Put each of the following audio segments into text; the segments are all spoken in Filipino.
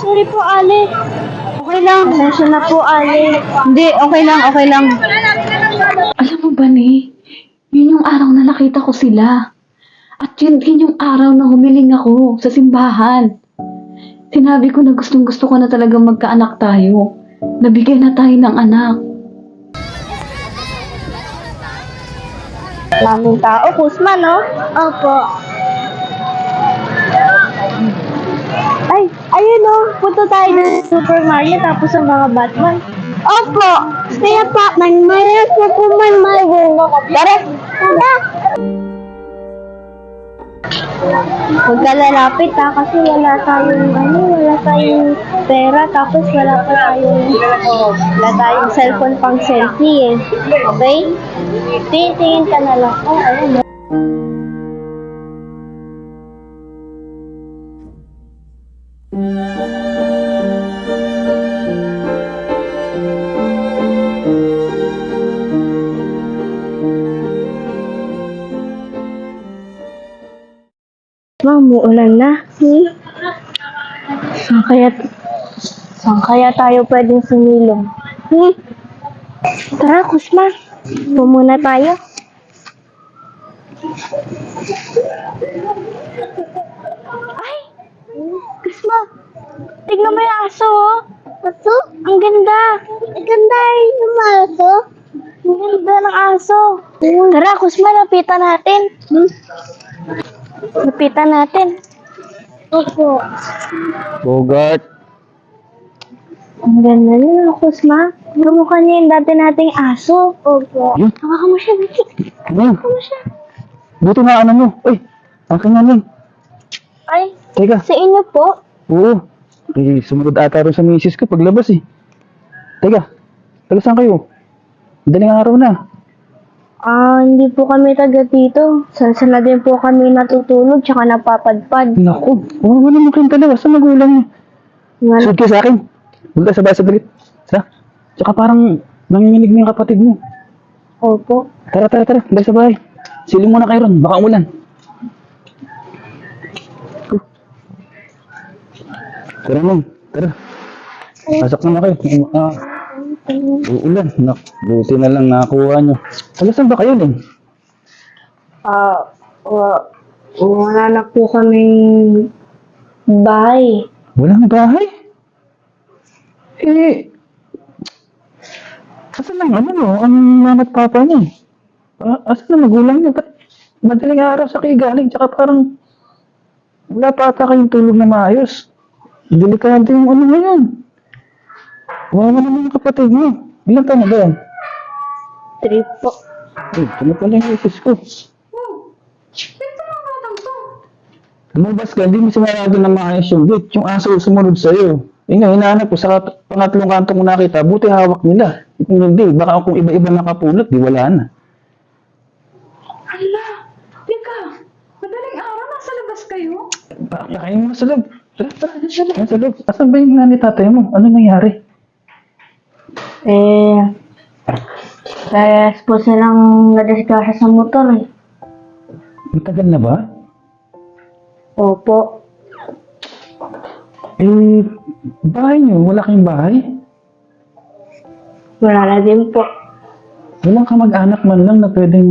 sorry po, Ale. Okay lang. Pasensya na po, Ale. Hindi, okay lang, okay lang. Alam mo ba, ni? Yun yung araw na nakita ko sila. At yun din yung araw na humiling ako sa simbahan. Sinabi ko na gustong gusto ko na talaga magkaanak tayo. Nabigyan na tayo ng anak. Daming tao, Kusma, no? Opo. Ay, ayun no. Punta tayo ng Super Mario tapos ang mga Batman. Opo. Kaya Batman, mayroon na po man Mario. Tara. Tara. Huwag ka lalapit ha, kasi wala tayong ano, wala tayong pera, tapos wala pa tayong, oh, wala tayong cellphone pang selfie eh. Okay? Tingin ka na lang. Oh, ayun. Ma'am, muulan na. Hmm? Saan kaya, saan kaya tayo pwedeng sumilong? Hmm? Tara, Kusma. Pumuna tayo. Ay! Kusma! Tignan mo yung aso, oh. Aso? Ang ganda. Ang ganda yung aso. Ang ganda ng aso. Tara, Kusma, lapitan natin. Hmm? Lapitan natin. Opo. Bogart. Ang ganda niya, Kusma. Kamukha niya yung dati nating aso. Opo. Yun. Hawakan mo siya, Vicky. Ano? Hawakan mo siya. Buti na ano mo. Uy, akin na lang. Ay, Teka. sa inyo po. Oo. Eh, sumunod ata rin sa misis ko paglabas eh. Teka. Taga saan kayo? Madaling araw na. Ah, hindi po kami taga dito. Sansa na din po kami natutulog tsaka napapadpad. Naku, wala naman kayong dalawa sa magulang. Nga Sunod kayo sa akin. Huwag ka sabay sa dalit. Sa? Tsaka parang nanginginig na yung kapatid mo. Opo. Tara, tara, tara. Balik sa bahay. Siling muna kayo ron. Baka umulan. Tara mo. Tara. Pasok na kayo. Ah, uulan. Nak, buti na lang nakakuha nyo. Saan ba kayo din? Ah, uh, wala na po kaming bahay. Walang bahay. Eh, asan lang ano no? Ang mama at papa niya? Ah, asan na magulang niya? Ba't madaling araw sa kayo galing? Tsaka parang wala pa ata kayong tulog na maayos. Delikado yung ano ngayon. Wawa naman yung kapatid mo. Ilang taon na ba yan? Trip po. Ano pala yung office ko? Lumabas ka, hindi mo sinarado na maayos yung gate. Yung aso sumunod sa'yo. Eh nga, hinahanap ko sa pangatlong kanto ko nakita, buti hawak nila. Kung hindi, baka kung iba-iba nakapulot, di wala na. Hala, teka, madaling araw, nasa labas kayo? Bakit kayo mo sa loob? Tara, tara, sa loob. Sa loob. Asan ba yung nanay tatay mo? Ano nangyari? Eh, kaya po silang nadisgrasya sa motor eh. Matagal na ba? Opo. Eh, bahay niyo, wala kayong bahay? Wala na din po. Walang kamag-anak man lang na pwedeng...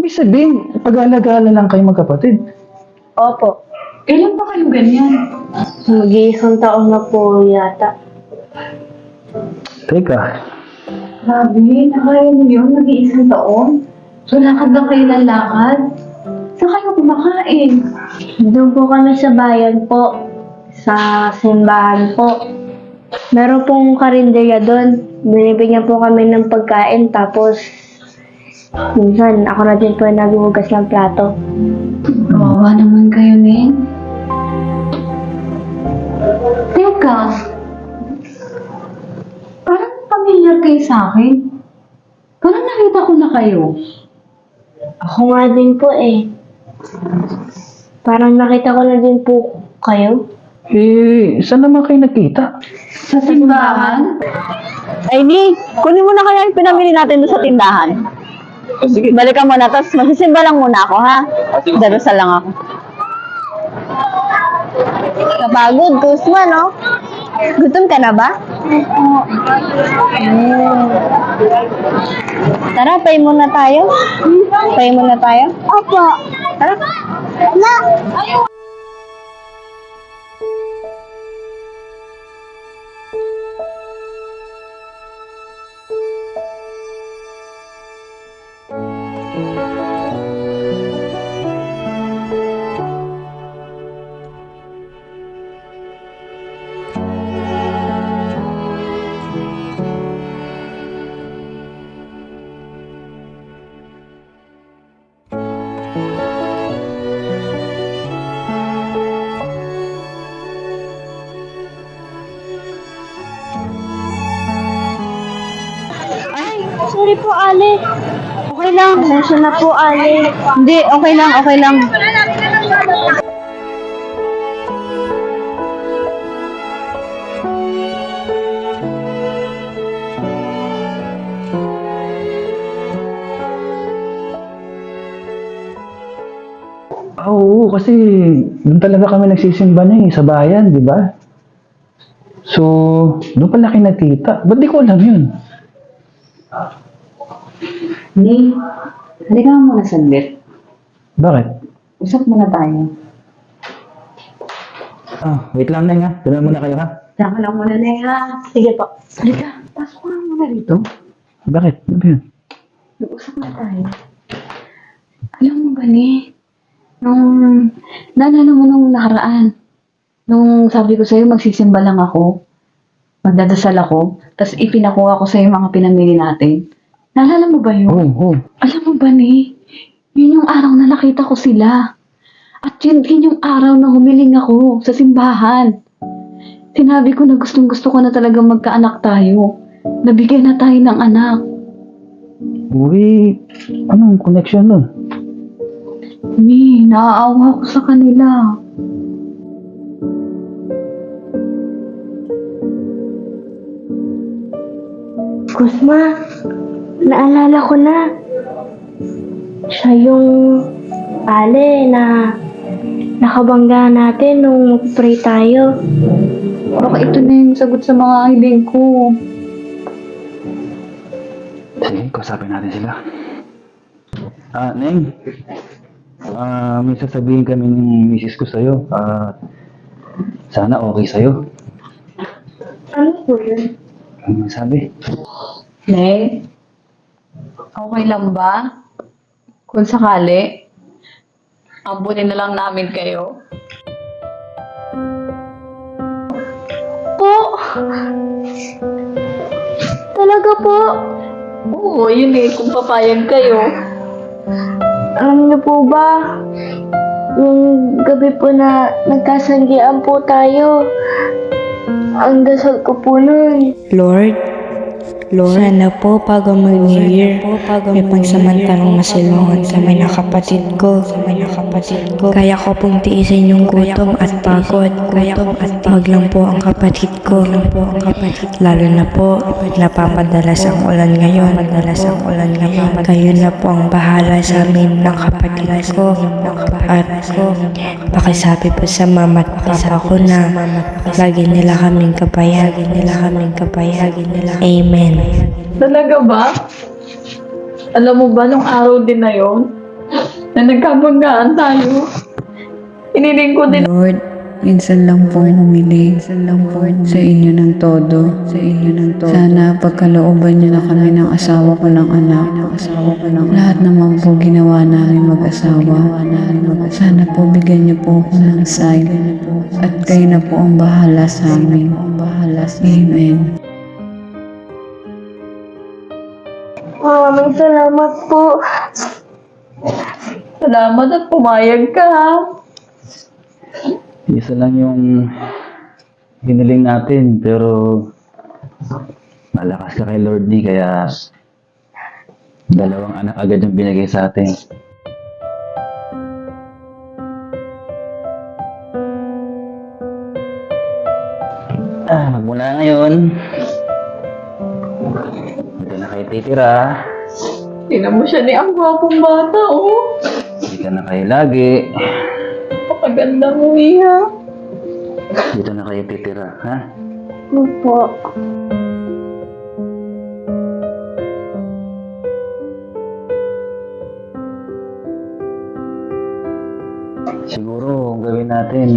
Ibig sabihin, pag-alagala lang kayo magkapatid. Opo. Kailan ba kayo ganyan? Mag-iisang taon na po yata. Teka, Grabe, nakaya niyo yun, nag-iisang taon. So, lakad lang kayo ng lakad. Saan kayo kumakain? Doon po kami sa bayan po. Sa simbahan po. Meron pong karinderya doon. Binibigyan po kami ng pagkain tapos minsan ako na din po yung naghuhugas ng plato. Kawawa naman kayo, Ning. Teka, familiar kayo sa akin. Parang nakita ko na kayo. Ako nga din po eh. Parang nakita ko na din po kayo. eh, saan naman kayo nakita? Sa simbahan? Ay, di, kunin mo na kaya yung pinamili natin doon sa tindahan. Sige. Balikan mo na, tapos masisimba lang muna ako, ha? Darusal lang ako. Kapagod, Kusma, no? Gutom ka na ba? Oo. Tara, pay muna tayo. Pay muna tayo? Opo. Tara. Na. Ale. Okay lang. Nasya na po, Ale. Hindi, okay lang, okay lang. Ah, oo, kasi doon talaga kami nagsisimba niya eh, sa bayan, di ba? So, doon pala kayo nakita. Ba't di ko alam yun? Hindi, halika nga muna saglit. Bakit? Usap muna tayo. Ah, wait lang na nga. Tuloy muna kayo ha. Ka lang muna, Nea. Sige po. Halika, pasok ka muna rito. Bakit? Ano ba yun? Mag-usap na tayo. Alam mo ba, ni? Nung, naalala mo nung nakaraan, nung sabi ko sa'yo, magsisimba lang ako, magdadasal ako, tapos ipinakuha ko sa'yo yung mga pinamili natin. Naalala mo ba yun? Oo, oo. Alam mo ba, ni? Yun yung araw na nakita ko sila. At yun din yung araw na humiling ako sa simbahan. Sinabi ko na gustong gusto ko na talaga magkaanak tayo. Nabigyan na tayo ng anak. Uy, anong connection nun? Mi, naaawa ko sa kanila. Kusma, naalala ko na. Siya yung Ale na nakabangga natin nung pray tayo. Baka ito na yung sagot sa mga hiling ko. Sige, kausapin natin sila. Ah, Neng. Ah, may sasabihin kami ng misis ko sa'yo. Ah, sana okay sa'yo. Ano po yun? Ano sabi? Ne? Okay lang ba? Kung sakali, ambunin na lang namin kayo. Po! Talaga po. Oo, yun eh, kung papayag kayo. Alam niyo po ba, yung gabi po na nagkasanggian po tayo, ang dasal ko po nun, Lord, Lord, sana po bago mag-New Year, may pagsamantalang masilungan kami ng kapatid ko. Kami ng kapatid ko. Kaya ko pong tiisin yung gutom at pagod. Gutom at Wag lang po ang kapatid ko. po ang kapatid. Lalo na po, napapadalas ang ulan ngayon. Napapadalas ang ulan ngayon. Kayo na po ang bahala sa amin ng kapatid ko. At pakisabi po sa mama at papa ko na lagi nila kaming kabayan. Lagi nila kaming kabayan. Amen. Talaga ba? Alam mo ba, nung araw din na yon na nagkabanggaan tayo, iniling ko din Lord, minsan lang pong humiling. Minsan lang po sa inyo ng todo. Sa inyo ng todo. Sana pagkalooban niyo na kami ng asawa ko ng anak. Ng asawa ko ng Lahat naman po ginawa namin mag-asawa. Sana po bigyan niyo po ako ng sign. At kayo na po ang bahala sa amin. Amen. Maraming salamat po. salamat at pumayag ka ha. Isa lang yung hiniling natin, pero malakas ka kay Lord D, kaya dalawang anak agad yung binigay sa atin. Ah, magmula ngayon, kayo titira, Tingnan mo siya ni ang gwapong bata, oh. ka na kayo lagi. Napakaganda mo, Iha. Dito na kayo titira, ha? Opo. Siguro, ang gawin natin,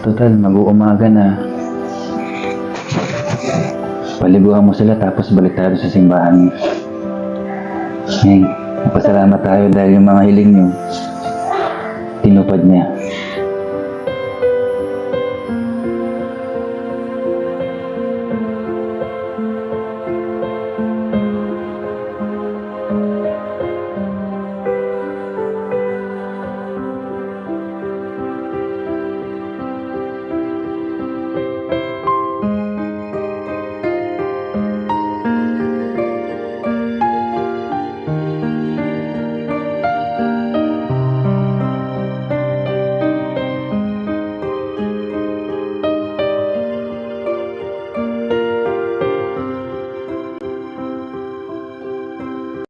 total, mag-uumaga na. Paliguan mo sila tapos balik tayo sa simbahan. Ngayon, pasalamat tayo dahil yung mga hiling nyo, tinupad niya.